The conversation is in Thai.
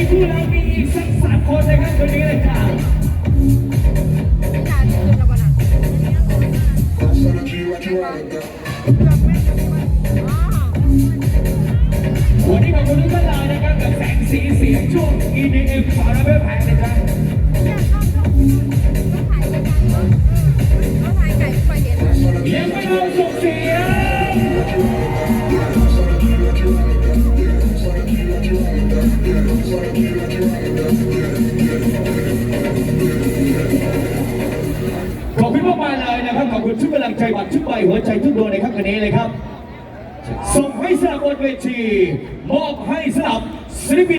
นี้ที่เรามีอีกสักสามคนนะครับคนี้เลยค่ะวันนี้ขอบคุณทุกท่านเลยนะครับกับแสงสีเสียงช่วง E D M ขอรับเพื่อแผงนะครับ งใจบัตรทุกใบหัวใจทุกดวงในครับคันนี้เลยครับ ส่งให้สลับบนเวที มอบให้สลับศิลปิน